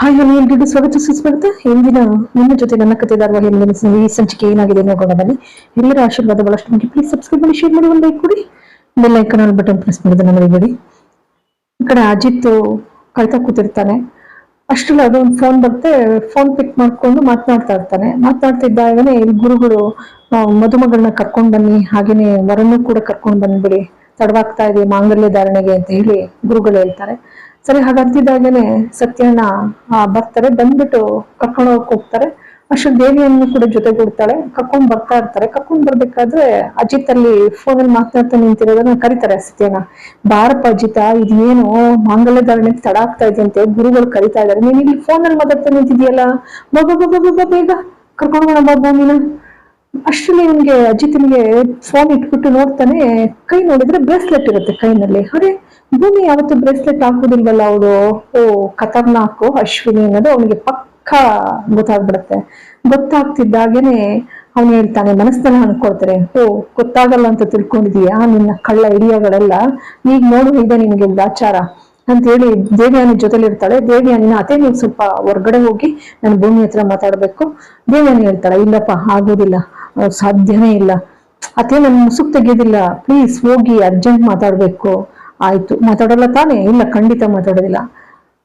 Hi hello ಎಲ್ರಿಗೂ ಸ್ವಾಗತ ಸುಸ್ವಾಗತ ಇಂದಿನ ನಿಮ್ಮ ಜೊತೆ ನನ್ನ ಕತೆ ಧಾರವಾಹಿ ಈ ಸಂಚಿಕೆ ಏನಾಗಿದೆ ನೋಡೋಣ ಬನ್ನಿ. ಎಲ್ಲರ ಆಶೀರ್ವಾದ ಬಹಳಷ್ಟು ಮಾಡಿ ಪ್ಲೀಸ್ ಸಬ್ಸ್ಕ್ರೈಬ್ ಮಾಡಿ ಶೇರ್ ಮಾಡಿ, ಒಂದು ಲೈಕ್ ಕೊಡಿ. Bell icon all button press ಮಾಡೋದನ್ನ ಬಿಡಿ. ಈ ಕಡೆ ಅಜಿತ್ ಕಾಯ್ತಾ ಕೂತಿರ್ತಾನೆ. ಅಷ್ಟರಲ್ಲಿ ಅದೊಂದು ಫೋನ್ ಬರುತ್ತೆ. ಫೋನ್ ಪಿಕ್ ಮಾಡ್ಕೊಂಡು ಮಾತನಾಡ್ತಾ ಇರ್ತಾನೆ. ಮಾತನಾಡ್ತಿದ್ದಾಗನೇ ಇಲ್ಲಿ ಗುರುಗಳು ಮದುಮಗಳನ್ನ ಕರ್ಕೊಂಡು ಬನ್ನಿ. ಹಾಗೇನೆ ವರನ್ನು ಕೂಡ ಕರ್ಕೊಂಡು ಬಂದ್ಬಿಡಿ. ತಡವಾಗ್ತಾ ಇದೆ ಮಾಂಗಲ್ಯ ಧಾರಣೆಗೆ ಅಂತ ಹೇಳಿ ಗುರುಗಳು ಹೇಳ್ತಾರೆ. ಸರಿ ಹಾಗಂತಿದ್ದಾಗಲೇ ಸತ್ಯಣ್ಣ ಆ, ಬರ್ತಾರೆ. ಬಂದ್ಬಿಟ್ಟು ಕರ್ಕೊಂಡು ಹೋಗ್ತಾರೆ. ಅಷ್ಟು ದೇವಿಯನ್ನು ಕೂಡ ಜೊತೆಗೂಡ್ತಾಳೆ. ಕರ್ಕೊಂಡ್ ಬರ್ತಾ ಇರ್ತಾರೆ. ಕರ್ಕೊಂಡ್ ಬರ್ಬೇಕಾದ್ರೆ ಅಜಿತ್ ಅಲ್ಲಿ ಫೋನಲ್ಲಿ ಮಾತನಾಡ್ತಾ ನಿಂತಿರೋದನ್ನ ಕರೀತಾರೆ ಸತ್ಯನ ಬಾರಪ್ಪ ಅಜಿತ ಇದೇನು ಮಾಂಗಲ್ಯ ಧಾರಣೆ ತಡ ಆಗ್ತಾ ಇದೆಯಂತೆ ಗುರುಗಳು ಕರಿತಾ ಇದಾರೆ ನೀನ್ ಇಲ್ಲಿ ಫೋನಲ್ಲಿ ಮಾತಾಡ್ತಾ ನಿಂತಿದ್ಯಲ್ಲ ಬಾ ಬಾ ಬಾ ಬಾ ಬಾ ಬಾ ಬೇಗ. ಕರ್ಕೊಂಡು ಹೋಗೋಣ ಬಾ ಅಷ್ಟು ನಿಮ್ಗೆ ಅಜಿತ್ ಅಜಿತ್ನಿಗೆ ಫೋನ್ ಇಟ್ಬಿಟ್ಟು ನೋಡ್ತಾನೆ. ಕೈ ನೋಡಿದ್ರೆ ಬ್ರೇಸ್ಲೆಟ್ ಇರುತ್ತೆ ಕೈನಲ್ಲಿ. ಅರೆ ಭೂಮಿ ಯಾವತ್ತು ಬ್ರೇಸ್ಲೆಟ್ ಹಾಕುದಿಲ್ವಲ್ಲ ಅವಳು? ಓ, ಖತರ್ನಾಕು, ಅಶ್ವಿನಿ ಅನ್ನೋದು ಅವನಿಗೆ ಪಕ್ಕ ಗೊತ್ತಾಗ್ಬಿಡುತ್ತೆ. ಗೊತ್ತಾಗ್ತಿದ್ದಾಗೇನೆ ಅವನು ಹೇಳ್ತಾನೆ ಮನಸ್ಸನ್ನ ಅನ್ಕೊಳ್ತಾರೆ, ಓ, ಗೊತ್ತಾಗಲ್ಲ ಅಂತ ತಿಳ್ಕೊಂಡಿದೀಯಾ ನಿನ್ನ ಕಳ್ಳ ಹಿಡಿಯಗಳೆಲ್ಲ ಈಗ ನೋಡು, ಇದೆ ನಿನಗೆ ದಾಚಾರ ಅಂತ ಹೇಳಿ ದೇವಿಯಾನಿ ಜೊತೆಲಿ ಇರ್ತಾಳೆ ದೇವಿಯಾನಿನ ಅದೇ ನೀವು ಸ್ವಲ್ಪ ಹೊರ್ಗಡೆ ಹೋಗಿ ನಾನು ಭೂಮಿ ಹತ್ರ ಮಾತಾಡ್ಬೇಕು. ದೇವಿಯಾನಿ ಹೇಳ್ತಾಳೆ, ಇಲ್ಲಪ್ಪ, ಆಗೋದಿಲ್ಲ. ಸಾಧ್ಯನೇ ಇಲ್ಲ. ಅತ್ತೆ, ನನ್ ಮುಸುಕ್ ತೆಗೆಯೋದಿಲ್ಲ ಪ್ಲೀಸ್ ಹೋಗಿ ಅರ್ಜೆಂಟ್ ಮಾತಾಡ್ಬೇಕು. ಆಯ್ತು. ಮಾತಾಡಲ್ಲ ತಾನೇ? ಇಲ್ಲ, ಖಂಡಿತ ಮಾತಾಡೋದಿಲ್ಲ.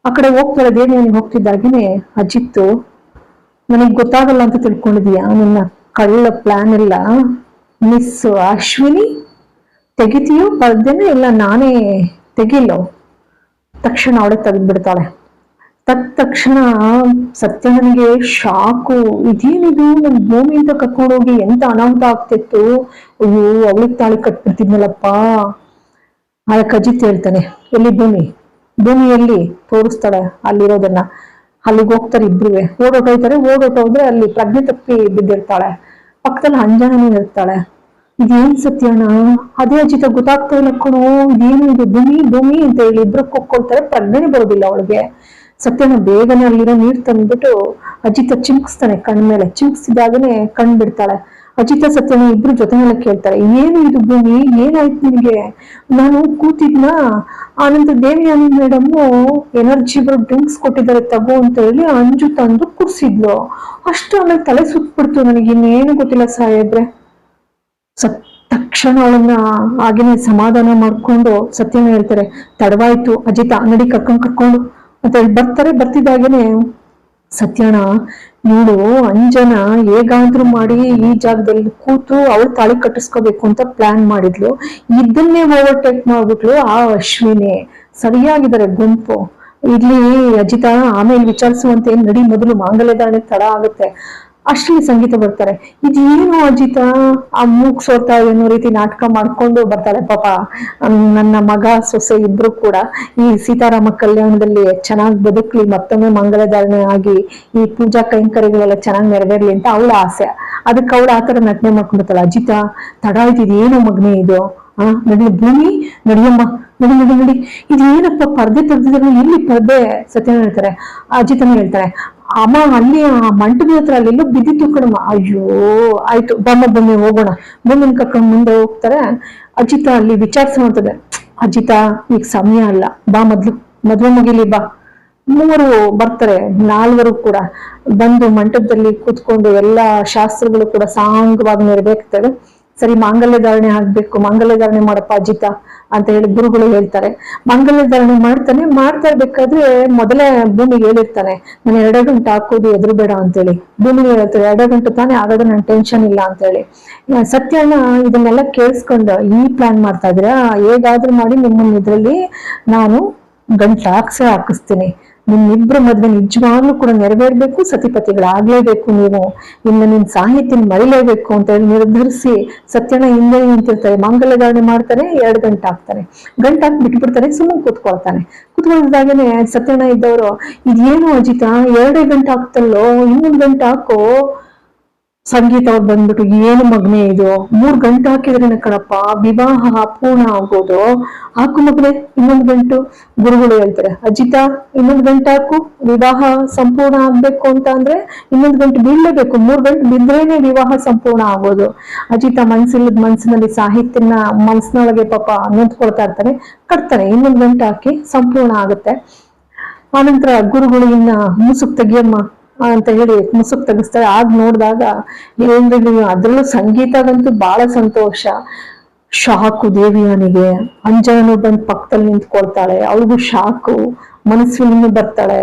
ಆ ಕಡೆ ಹೋಗ್ತಾರೆ ದೇವಿಯಾನಿಗೆ ಹೋಗ್ತಿದ್ದಾಗೇನೆ ಅಜಿತ್ತು, ನನಗೆ ಗೊತ್ತಾಗಲ್ಲ ಅಂತ ತಿಳ್ಕೊಂಡಿದೀಯಾ? ನನ್ನ ಕಳ್ಳ ಪ್ಲಾನ್ ಎಲ್ಲ ಮಿಸ್ ಅಶ್ವಿನಿ? ತೆಗಿತೀಯೋ ಬರ್ದೇನೆ ಇಲ್ಲ, ನಾನೇ ತೆಗಿಲ್ಲೋ ತಕ್ಷಣ ಅವಳೆ ತೆಗೆದ್ಬಿಡ್ತಾಳೆ. ತತ್ ತಕ್ಷಣ ಸತ್ಯ ನನಗೆ ಶಾಕು. ಇದೇನಿದು? ನನ್ನ ಭೂಮಿಯಿಂದ ಕರ್ಕೊಂಡೋಗಿ ಎಂತ ಅನಾಹುತ ಆಗ್ತಿತ್ತು? ಅಯ್ಯೋ, ಅವಳಿಗೆ ತಾಳಿ ಕಟ್ಬಿಡ್ತಿದ್ನಲ್ಲಪ್ಪ. ಅದಕ್ಕೆ ಅಜಿತ್ ಹೇಳ್ತಾನೆ ಎಲ್ಲಿ ಭೂಮಿ? ಭೂಮಿಯಲ್ಲಿ ತೋರಿಸ್ತಾಳೆ ಅಲ್ಲಿರೋದನ್ನ. ಅಲ್ಲಿಗೆ ಹೋಗ್ತಾರೆ ಇಬ್ರುವೆ ಓಡೋಟೋಯ್ತಾರೆ ಓಡೋಟೋದ್ರೆ ಅಲ್ಲಿ ಪ್ರಜ್ಞೆ ತಪ್ಪಿ ಬಿದ್ದಿರ್ತಾಳೆ. ಪಕ್ಕದಲ್ಲಿ ಅಂಜನನೇ ಇರ್ತಾಳೆ. ಇದೇನ್ ಸತ್ಯನ? ಅದೇ ಅಜಿತ ಗೊತ್ತಾಗ್ತಾ ಇಲ್ಲ ಇದೇನು ಇದು? ಭೂಮಿ ಭೂಮಿ ಅಂತ ಹೇಳಿ ಇಬ್ರು ಕೊಕ್ಕೊಳ್ತಾರೆ ಪ್ರಜ್ಞೆನೇ ಬರೋದಿಲ್ಲ ಅವಳಿಗೆ. ಸತ್ಯನ ಬೇಗನೆ ಅಲ್ಲಿರೋ ನೀರ್ ತಂದ್ಬಿಟ್ಟು ಅಜಿತ ಚಿಮ್ಕಿಸ್ತಾನೆ. ಕಣ್ಮೇಲೆ ಚಿಮ್ಕಿಸಿದಾಗನೆ ಕಣ್ ಬಿಡ್ತಾಳೆ ಅಜಿತ ಸತ್ಯನ ಇಬ್ರು ಜೊತೆನೆಲ್ಲ ಕೇಳ್ತಾರೆ, ಏನು ಇದು ಭೂಮಿ? ಏನಾಯ್ತು ನಿಮಗೆ? ನಾನು ಕೂತಿದ್ನ ಆನಂತರ ದೇವಿಯಾನಿ ಮೇಡಮ್ ಎನರ್ಜಿ ಬರೋ ಡ್ರಿಂಕ್ಸ್ ಕೊಟ್ಟಿದ್ದಾರೆ, ತಗೋ ಅಂತ ಹೇಳಿ ಅಂಜು ತಂದು ಕುಡ್ಸಿದ್ಲು. ಅಷ್ಟು ಆಮೇಲೆ ತಲೆ ಸುತ್ಬಿಡ್ತು ನನಗೆ, ಇನ್ನೇನು ಗೊತ್ತಿಲ್ಲ ಸಾಹೇಬ್ರೆ. ಸತ್, ತಕ್ಷಣ ಅವಳನ್ನ ಹಾಗೇನೆ ಸಮಾಧಾನ ಮಾಡ್ಕೊಂಡು ಸತ್ಯನ ಹೇಳ್ತಾರೆ, ತಡವಾಯ್ತು ಅಜಿತ, ನಡಿ ಕರ್ಕೊಂಡು ಕರ್ಕೊಂಡು. ಅಂತ ಹೇಳಿ ಬರ್ತಾರೆ, ಬರ್ತಿದ್ದಾಗೇನೆ ಸತ್ಯನ ಇವಳು ಅಂಜನ ಹೇಗಾದ್ರೂ ಮಾಡಿ ಈ ಜಾಗದಲ್ಲಿ ಕೂತು ಅವಳು ತಾಳಿ ಕಟ್ಟಿಸ್ಕೋಬೇಕು ಅಂತ ಪ್ಲಾನ್ ಮಾಡಿದ್ಲು. ಇದನ್ನೇ ಓವರ್ಟೇಕ್ ಮಾಡ್ಬಿಟ್ಲು ಆ ಅಶ್ವಿನಿ. ಸರಿಯಾಗಿದ್ದಾರೆ ಗುಂಪು. ಇಲ್ಲಿ ಅಜಿತ, ಆಮೇಲೆ ವಿಚಾರಿಸುವಂತೆ ನಡಿ, ಮೊದಲು ಮಾಂಗಲ್ಯ ಧಾರಣೆ ತಡ ಆಗುತ್ತೆ. ಅಷ್ಟರಲ್ಲಿ ಸಂಗೀತ ಬರ್ತಾರೆ. ಇದೇನು ಅಜಿತ? ಆ ಮೂಗ್ ಸೋರ್ತಾ ಇದೆ ಅನ್ನೋ ರೀತಿ ನಾಟಕ ಮಾಡ್ಕೊಂಡು ಬರ್ತಾಳೆ ಪಾಪ. ನನ್ನ ಮಗ, ಸೊಸೆ ಇಬ್ರು ಕೂಡ ಈ ಸೀತಾರಾಮ ಕಲ್ಯಾಣದಲ್ಲಿ ಚೆನ್ನಾಗಿ ಬದುಕ್ಲಿ, ಮತ್ತೊಮ್ಮೆ ಮಂಗಲಧಾರಣೆ ಆಗಿ ಈ ಪೂಜಾ ಕೈಂಕರ್ಯಗಳೆಲ್ಲ ಚೆನ್ನಾಗಿ ನೆರವೇರ್ಲಿ ಅಂತ ಅವಳ ಆಸೆ. ಅದಕ್ಕೆ ಅವಳು ಆತರ ನಟನೆ ಮಾಡ್ಕೊಂಡಿರ್ತಾಳೆ ಅಜಿತ, ತಡ ಆಯ್ತಿದ್ ಏನು ಮಗ್ನೆ ಇದು. ಆ ನಡಿ, ಭೂಮಿ, ನಡಿಯಮ್ಮ, ನಡಿ ನಡಿ ನಡಿ. ಇದು ಏನಪ್ಪ ಪರ್ದೆ ತೆಗ್ದಿದ್ರು ಇಲ್ಲಿ ಪರ್ದೆ ಸತ್ಯನ ಹೇಳ್ತಾರೆ. ಅಜಿತನ ಹೇಳ್ತಾರೆ. ಅಮ್ಮ ಅಲ್ಲಿ ಆ ಮಂಟಪದ ಹತ್ರ ಅಲ್ಲೆಲ್ಲೋ ಬಿದ್ದಿತ್ತು ಕಣಮ್ಮ. ಅಯ್ಯೋ, ಆಯ್ತು, ಬಮ್ಮ, ಬನ್ನಿ, ಹೋಗೋಣ. ಬನ್ನಿ, ಕರ್ಕೊಂಡು ಮುಂದೆ ಹೋಗ್ತಾರೆ. ಅಜಿತ ಅಲ್ಲಿ ವಿಚಾರಿಸ ಮಾಡ್ತದೆ ಅಜಿತ, ಈಗ ಸಮಯ ಅಲ್ಲ. ಬಾ ಮೊದ್ಲು, ಮದ್ವೆ ಮುಗಿಲಿ, ಬಾ. ಮೂರು ಬರ್ತಾರೆ, ನಾಲ್ವರು ಕೂಡ. ಬಂದು ಮಂಟಪದಲ್ಲಿ ಕೂತ್ಕೊಂಡು ಎಲ್ಲಾ ಶಾಸ್ತ್ರಗಳು ಕೂಡ ಸಾಂಗವಾಗಿ ನೆರವೇರ್ತದೆ ಸರಿ, ಮಾಂಗಲ್ಯ ಧಾರಣೆ ಆಗ್ಬೇಕು, ಮಾಂಗಲ್ಯ ಧಾರಣೆ ಮಾಡಪ್ಪ ಅಜಿತ ಅಂತ ಹೇಳಿ ಗುರುಗಳು ಹೇಳ್ತಾರೆ. ಮಾಂಗಲ್ಯ ಧಾರಣೆ ಮಾಡ್ತಾನೆ, ಮಾಡ್ತಾ ಇರ್ಬೇಕಾದ್ರೆ ಮೊದಲೇ ಭೂಮಿಗೆ ಹೇಳಿರ್ತಾನೆ, ನಾನು ಎರಡೇ ಗಂಟೆ ಹಾಕೋದು ಎದುರು ಬೇಡ ಅಂತೇಳಿ. ಭೂಮಿಗೆ ಹೇಳ್ತಾರೆ, ಎರಡೇ ಗಂಟೆ ತಾನೇ ಆಗೋದು, ನನ್ ಟೆನ್ಷನ್ ಇಲ್ಲ ಅಂತ ಹೇಳಿ ಸತ್ಯನ ಇದನ್ನೆಲ್ಲ ಕೇಳಿಸ್ಕೊಂಡು ಈ ಪ್ಲಾನ್ ಮಾಡ್ತಾ ಇದ್ದೀರಾ? ಹೇಗಾದ್ರೂ ಮಾಡಿ ನಿಮ್ಮನ್ನ ಇದರಲ್ಲಿ ನಾನು ಗಂಟ್ಲು ಹಾಕ್ಸೇ ಹಾಕಿಸ್ತೀನಿ. ನಿಮ್ಮಿಬ್ರು ಮದ್ವೆ ನಿಜವಾಗ್ಲೂ ಕೂಡ ನೆರವೇರ್ಬೇಕು, ಸತಿಪತಿಗಳಾಗ್ಲೇಬೇಕು ನೀವು. ಇನ್ನು ನಿನ್ ಸಾಹಿತ್ಯ ಮರಿಲೇಬೇಕು ಅಂತ ಹೇಳಿ ನಿರ್ಧರಿಸಿ ಸತ್ಯನ ಹಿಂದೆ ನಿಂತಿರ್ತಾರೆ. ಮಾಂಗಲ್ಯ ಧಾರಣೆ ಮಾಡ್ತಾರೆ, ಎರಡು ಗಂಟೆ ಹಾಕ್ತಾರೆ. ಗಂಟೆ ಹಾಕಿ ಬಿಟ್ಬಿಡ್ತಾರೆ ಸುಮ್ಮನೆ ಕೂತ್ಕೊಳ್ತಾನೆ. ಕೂತ್ಕೊಳ್ದಾಗೇನೆ ಸತ್ಯನ ಇದ್ದವರು, ಇದೇನು ಅಜಿತ, ಎರಡೇ ಗಂಟೆ ಹಾಕ್ತಲ್ಲೋ, ಇನ್ನೊಂದು ಗಂಟೆ ಹಾಕೋ. ಸಂಗೀತ ಅವ್ರು ಬಂದ್ಬಿಟ್ಟು ಏನು ಮಗ್ನೆ ಇದು? ಮೂರ್ ಗಂಟೆ ಹಾಕಿದ್ರೆ ಕಣಪ್ಪ, ವಿವಾಹ ಅಪೂರ್ಣ ಆಗೋದು. ಹಾಕು ಮಗ್ನೆ, ಇನ್ನೊಂದ್ ಗಂಟು. ಗುರುಗಳು ಹೇಳ್ತಾರೆ, ಅಜಿತ, ಇನ್ನೊಂದ್ ಗಂಟೆ ಹಾಕು. ವಿವಾಹ ಸಂಪೂರ್ಣ ಆಗ್ಬೇಕು ಅಂತ ಅಂದ್ರೆ ಇನ್ನೊಂದ್ ಗಂಟೆ ಬೀಳ್ಲೇಬೇಕು. ಮೂರ್ ಗಂಟೆ ಬಿದ್ರೇನೆ ವಿವಾಹ ಸಂಪೂರ್ಣ ಆಗೋದು. ಅಜಿತ ಮನ್ಸಿಲ್ಲದ ಮನ್ಸಿನಲ್ಲಿ ಸಾಹಿತ್ಯನ ಮನ್ಸಿನೊಳಗೆ ಪಾಪ ನಿಂತ್ಕೊಳ್ತಾ ಇರ್ತಾನೆ, ಕಟ್ತಾನೆ. ಇನ್ನೊಂದ್ ಗಂಟೆ ಹಾಕಿ ಸಂಪೂರ್ಣ ಆಗುತ್ತೆ. ಆನಂತರ ಗುರುಗಳು ಇನ್ನ ಮುಸುಕ್ ತೆಗಿಯಮ್ಮ ಅಂತ ಹೇಳಿ ಮುಸುಕ್ ತೆಗಿಸ್ತಾರೆ ಆಗ ನೋಡಿದಾಗ ಎಲ್ರಿಗೂ ಅದ್ರಲ್ಲೂ ಸಂಗೀತದಂತೂ ಬಹಳ ಸಂತೋಷ. ಶಾಕು ದೇವಿಯನಿಗೆ. ಅಂಜನನು ಬಂದು ಪಕ್ಕದಲ್ಲಿ ನಿಂತ್ಕೊಳ್ತಾಳೆ. ಅವಳಿಗೂ ಶಾಕು. ಮನಸ್ಸಿನಿಂದ ಬರ್ತಾಳೆ.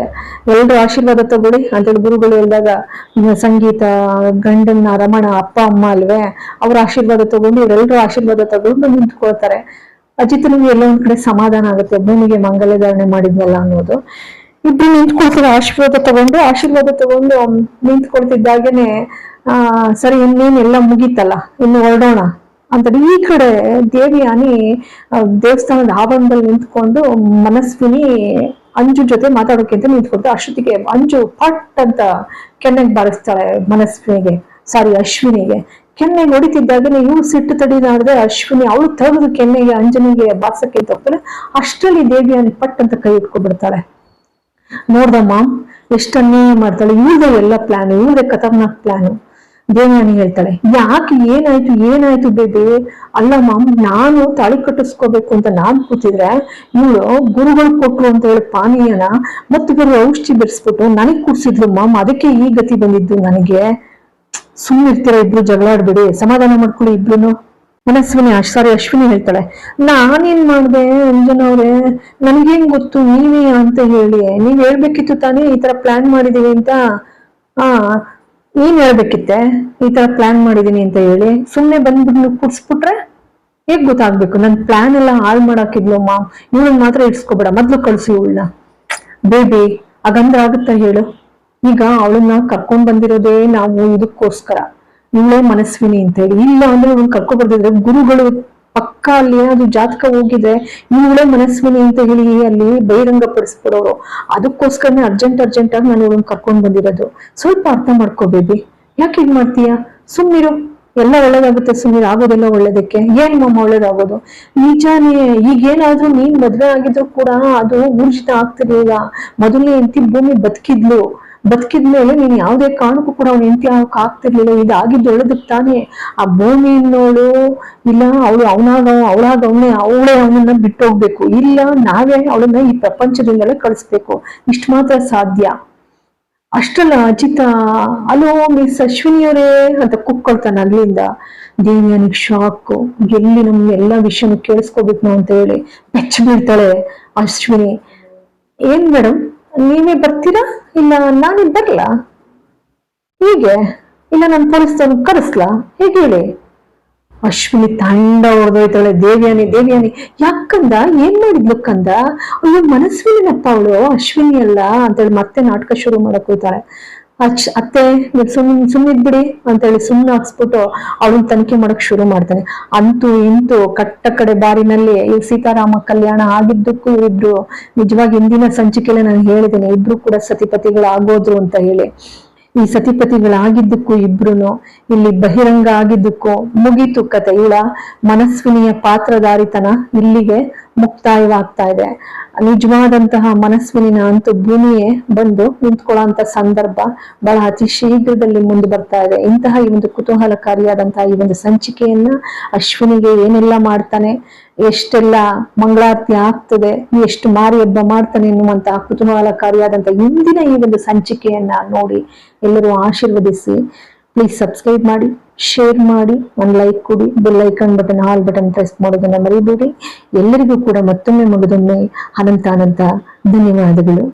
ಎಲ್ರು ಆಶೀರ್ವಾದ ತಗೊಳ್ಳಿ ಅಂತೇಳಿ ಗುರುಗಳು ಹೇಳಿದಾಗ ಸಂಗೀತ ಗಂಡನ ರಮಣ, ಅಪ್ಪ, ಅಮ್ಮ ಅಲ್ವೇ? ಅವ್ರ ಆಶೀರ್ವಾದ ತಗೊಂಡು ಇವರೆಲ್ಲರೂ ಆಶೀರ್ವಾದ ತಗೊಂಡು ನಿಂತ್ಕೊಳ್ತಾರೆ. ಅಜಿತನಿಗೆ ಎಲ್ಲ ಒಂದ್ ಕಡೆ ಸಮಾಧಾನ ಆಗುತ್ತೆ. ಭೂಮಿಗೆ ಮಂಗಲ ಧಾರಣೆ ಮಾಡಿದ್ನಲ್ಲ ಅನ್ನೋದು. ಇಬ್ರು ನಿಂತ್ಕೊಳ್ತಾರೆ, ಆಶೀರ್ವಾದ ತಗೊಂಡು ಆಶೀರ್ವಾದ ತಗೊಂಡು ನಿಂತ್ಕೊಳ್ತಿದ್ದಾಗೇನೆ ಆ, ಸರಿ, ಇನ್ನೇನು ಎಲ್ಲ ಮುಗೀತಲ್ಲ, ಇನ್ನು ಹೊರಡೋಣ ಅಂತ ಈ ಕಡೆ ದೇವಿ, ಆನಿ ದೇವಸ್ಥಾನದ ಆವರಣದಲ್ಲಿ ನಿಂತ್ಕೊಂಡು ಮನಸ್ವಿನಿ ಅಂಜು ಜೊತೆ ಮಾತಾಡೋಕೆ ಅಂತ ನಿಂತ್ಕೊಳ್ತು ಅಷ್ಟೊತ್ತಿಗೆ ಅಂಜು ಪಟ್ ಅಂತ ಕೆನ್ನೆಗೆ ಬಾರಿಸ್ತಾಳೆ ಮನಸ್ವಿನಿಗೆ ಸಾರಿ, ಅಶ್ವಿನಿಗೆ. ಕೆನ್ನೆ ಹೊಡಿತಿದ್ದಾಗನೇ ಇವ್ರು ಸಿಟ್ಟು ತಡಿದಾಡ್ದೆ ಅಶ್ವಿನಿ, ಅವಳು ತೆಗೆದು ಕೆನ್ನೆಗೆ, ಅಂಜನಿಗೆ ಬಾರ್ಸಕ್ಕೆ ಅಂತ ಅಷ್ಟರಲ್ಲಿ ಅಷ್ಟರಲ್ಲಿ ದೇವಿಯಾನಿ ಪಟ್ ಅಂತ ಕೈ ಇಟ್ಕೊಬಿಡ್ತಾಳೆ ನೋಡ್ದಮ್ಮ ಎಷ್ಟು ಅನ್ಯಾಯ ಮಾಡ್ತಾಳೆ ಇವ್ರದೇ ಎಲ್ಲ ಪ್ಲಾನ್ ಇವ್ರದೇ ಖತರ್ನಾಕ್ ಪ್ಲಾನ್ ದೇವಯಾನಿ ಹೇಳ್ತಾಳೆ, ಯಾಕೆ ಏನಾಯ್ತು ಏನಾಯ್ತು ಬೇಬಿ? ಅಲ್ಲ ಮಾಮ್, ನಾನು ತಾಳಿ ಕಟ್ಟಿಸ್ಕೋಬೇಕು ಅಂತ ನಾನ್ ಕೂತಿದ್ರೆ, ಇವಳು ಗುರುಗಳು ಕೊಟ್ರು ಅಂತ ಹೇಳಿ ಪಾನೀಯನ ಮತ್ತು ಬೇರೆ ಔಷಧಿ ಬೆರೆಸ್ಬಿಟ್ಟು ನನಗ್ ಕುಡ್ಸಿದ್ಲು ಮಾಮ್, ಅದಕ್ಕೆ ಈ ಗತಿ ಬಂದಿದ್ದು ನನಗೆ. ಸುಮ್ಮನಿರ್ತೀರ ಇಬ್ರು ಜಗಳಾಡ್ಬಿಡಿ, ಸಮಾಧಾನ ಮಾಡ್ಕೊಳ್ಳಿ ಇಬ್ರು ಮನಸ್ವಿನಿ ಸಾರಿ ಅಶ್ವಿನಿ ಹೇಳ್ತಾಳೆ, ನಾನೇನ್ ಮಾಡ್ದೆ ಅಂಜನ ಅವ್ರೆ ನನ್ಗೇನ್ ಗೊತ್ತು? ನೀವೇ ಅಂತ ಹೇಳಿ. ನೀವ್ ಹೇಳ್ಬೇಕಿತ್ತು ತಾನೇ ಈ ತರ ಪ್ಲಾನ್ ಮಾಡಿದೀವಿ ಅಂತ? ಆ, ನೀನ್ ಹೇಳ್ಬೇಕಿತ್ತೆ? ಈ ತರ ಪ್ಲಾನ್ ಮಾಡಿದೀನಿ ಅಂತ ಹೇಳಿ. ಸುಮ್ನೆ ಬಂದ್ಬಿಟ್ಟು ಕುಡ್ಸ್ಬಿಟ್ರೆ ಹೇಗ್ ಗೊತ್ತಾಗ್ಬೇಕು? ನನ್ ಪ್ಲಾನ್ ಎಲ್ಲ ಹಾಳು ಮಾಡಾಕಿದ್ಲು ಮಾಮ್ ಇವಳನ್ನ ಮಾತ್ರ ಇಡ್ಸ್ಕೊಬೇಡ ಮೊದ್ಲು ಕಳ್ಸಿ ಇವಳನ್ನ. ಬೇಬಿ, ಹಾಗಂದ್ರೆ ಆಗುತ್ತಾ ಹೇಳು? ಈಗ ಅವಳನ್ನ ಕರ್ಕೊಂಡ್ ಬಂದಿರೋದೇ ನಾವು ಇದಕ್ಕೋಸ್ಕರ. ಇವಳೇ ಮನಸ್ವಿನಿ ಅಂತ ಹೇಳಿ ಇಲ್ಲ ಅಂದ್ರೆ ಇವಳನ್ನ ಕರ್ಕೊ ಬರ್ದಿದ್ರೆ ಗುರುಗಳು ಪಕ್ಕ ಅಲ್ಲಿ ಏನಾದ್ರು ಜಾತಕ ಹೋಗಿದೆ, ಇವಳೇ ಮನಸ್ವಿನಿ ಅಂತ ಹೇಳಿ ಅಲ್ಲಿ ಬಹಿರಂಗ ಪಡಿಸ್ಬಿಡೋರು. ಅದಕ್ಕೋಸ್ಕರನೇ ಅರ್ಜೆಂಟ್ ಅರ್ಜೆಂಟ್ ಆಗಿ ನಾನು ಇವಳನ್ನ ಕರ್ಕೊಂಡ್ ಬಂದಿರೋದು. ಸ್ವಲ್ಪ ಅರ್ಥ ಮಾಡ್ಕೋ ಬೇಬಿ ಯಾಕೆ ಇದ್ ಮಾಡ್ತೀಯಾ? ಸುಮ್ಮಿರು ಎಲ್ಲ ಒಳ್ಳೇದಾಗುತ್ತೆ ಸುಮ್ಮನೆ ಆಗೋದೆಲ್ಲ ಒಳ್ಳೇದಕ್ಕೆ. ಏನ್ ಮಮ್ಮ ಒಳ್ಳೇದಾಗೋದು? ನಿಜಾನೇ ಈಗೇನಾದ್ರೂ ನೀನ್ ಮದ್ವೆ ಆಗಿದ್ರು ಕೂಡ ಅದು ಊರ್ಜಿತ ಆಗ್ತಿರ್ಲಿಲ್ಲ. ಮೊದಲನೇ ಹೆಂಡತಿ ಭೂಮಿ ಬದುಕಿದ್ಲು. ಬದುಕಿದ್ಮೇಲೆ ನೀನ್ ಯಾವ್ದೇ ಕಾರಣಕ್ಕೂ ಕೂಡ ಅವ್ನ ಹೆಂಡತಿ ಆಗಕ್ ಆಗ್ತಿರ್ಲಿಲ್ಲ ಇದಾಗಿದ್ದು ಒಳ್ಳೇದಕ್ ತಾನೇ. ಆ ಭೂಮಿ ಅನ್ನೋಳು ಇಲ್ಲ ಅವಳು ಅವನಾಗ, ಅವಳಾಗ ಅವನೇ, ಅವಳೇ ಅವನನ್ನ ಬಿಟ್ಟೋಗ್ಬೇಕು. ಇಲ್ಲ, ನಾವೇ ಅವಳನ್ನ ಈ ಪ್ರಪಂಚದಿಂದಲೇ ಕಳಿಸ್ಬೇಕು. ಇಷ್ಟು ಮಾತ್ರ ಸಾಧ್ಯ. ಅಷ್ಟಲ್ಲ, ಅಜಿತ, ಅಲೋ, ಮಿಸ್ ಅಶ್ವಿನಿಯವರೇ ಅಂತ ಕುಕ್ಕೊಳ್ತಾನೆ ಅಲ್ಲಿಂದ. ದೇವಿಯನಿಗೆ ಶಾಕ್. ಎಲ್ಲಿ ನಮ್ಮ ಎಲ್ಲಾ ವಿಷಯನೂ ಕೇಳಿಸ್ಕೋಬೇಕು ನಾವು ಅಂತ ಹೇಳಿ ಬೆಚ್ಚ ಬೀಳ್ತಾಳೆ ಅಶ್ವಿನಿ. ಏನ್ ಮೇಡಮ್ ನೀವೇ ಬರ್ತೀರಾ? ಇಲ್ಲ, ನಾನೇ ಬರ್ಲಾ? ಹೀಗೆ? ಇಲ್ಲ, ನಾನು ಪೊಲೀಸ್ ಕರೆಸ್ಲಾ? ಹೇಗೆ ಹೇಳಿ? ಅಶ್ವಿನಿ ತಂಡ ಹೊಡೆದೋಯ್ತಾಳೆ ದೇವ್ಯಾನಿ ದೇವ್ಯಾನಿ. ಯಾಕಂದ? ಏನ್ ಮಾಡಿದ್ಲು ಕಂದ? ಅಯ್ಯೋ ಮನಸ್ವಿನಪ್ಪ ಅವಳು. ಅಶ್ವಿನಿ ಅಲ್ಲ ಅಂತೇಳಿ ಮತ್ತೆ ನಾಟಕ ಶುರು ಮಾಡಕ್ ಹೋಗ್ತಾಳೆ. ಅಚ್ ಅತ್ತೆ ಸುಮ್ ಅಂತ ಅಂತೇಳಿ ಸುಮ್ಮನೆ ಹಾಕ್ಸ್ಬಿಟ್ಟು ಅವಳನ್ನ ತನಿಖೆ ಮಾಡಕ್ ಶುರು ಮಾಡ್ತಾನೆ ಅಂತೂ ಇಂತೂ ಕಟ್ಟ ಕಡೆ ಬಾರಿನಲ್ಲಿ ಈ ಸೀತಾರಾಮ ಕಲ್ಯಾಣ ಆಗಿದ್ದಕ್ಕೂ ಇಬ್ರು ನಿಜವಾಗಿ ಹಿಂದಿನ ಸಂಚಿಕೆಲೆ ನಾನು ಹೇಳಿದ್ದೇನೆ, ಇಬ್ರು ಕೂಡ ಸತಿಪತಿಗಳಾಗೋದ್ರು ಅಂತ ಹೇಳಿ. ಈ ಸತಿಪತಿಗಳಾಗಿದ್ದಕ್ಕೂ ಇಬ್ರು ಇಲ್ಲಿ ಬಹಿರಂಗ ಆಗಿದ್ದಕ್ಕೂ ಮುಗೀತು ಕತೆ. ಇವಳ ಮನಸ್ವಿನಿಯ ಪಾತ್ರಧಾರಿತನ ಇಲ್ಲಿಗೆ ಮುಕ್ತಾಯವಾಗ್ತಾ ಇದೆ. ನಿಜವಾದಂತಹ ಮನಸ್ವಿನ ಅಂತೂ ಭೂಮಿಯೇ ಬಂದು ನಿಂತ್ಕೊಳ್ಳುವಂತ ಸಂದರ್ಭ ಬಹಳ ಅತಿ ಶೀಘ್ರದಲ್ಲಿ ಮುಂದೆ ಬರ್ತಾ ಇದೆ. ಇಂತಹ ಈ ಒಂದು ಕುತೂಹಲಕಾರಿಯಾದಂತಹ ಈ ಒಂದು ಸಂಚಿಕೆಯನ್ನ ಅಶ್ವಿನಿಗೆ ಏನೆಲ್ಲ ಮಾಡ್ತಾನೆ, ಎಷ್ಟೆಲ್ಲ ಮಂಗಳಾರತಿ ಆಗ್ತದೆ, ಎಷ್ಟು ಮಾರಿ ಹಬ್ಬ ಮಾಡ್ತಾನೆ ಎನ್ನುವಂತಹ ಕುತೂಹಲಕಾರಿಯಾದಂತಹ ಇಂದಿನ ಈ ಒಂದು ಸಂಚಿಕೆಯನ್ನ ನೋಡಿ ಎಲ್ಲರೂ ಆಶೀರ್ವದಿಸಿ ಪ್ಲೀಸ್ ಸಬ್ಸ್ಕ್ರೈಬ್ ಮಾಡಿ. ಶೇರ್ ಮಾಡಿ, ಒಂದು ಲೈಕ್ ಕೊಡಿ bell icon button all button press ಮಾಡೋದನ್ನ ಮರಿಬೇಡಿ. ಎಲ್ಲರಿಗೂ ಕೂಡ ಮತ್ತೊಮ್ಮೆ ಮಗದೊಮ್ಮೆ ಅನಂತ ಅನಂತ ಧನ್ಯವಾದಗಳು.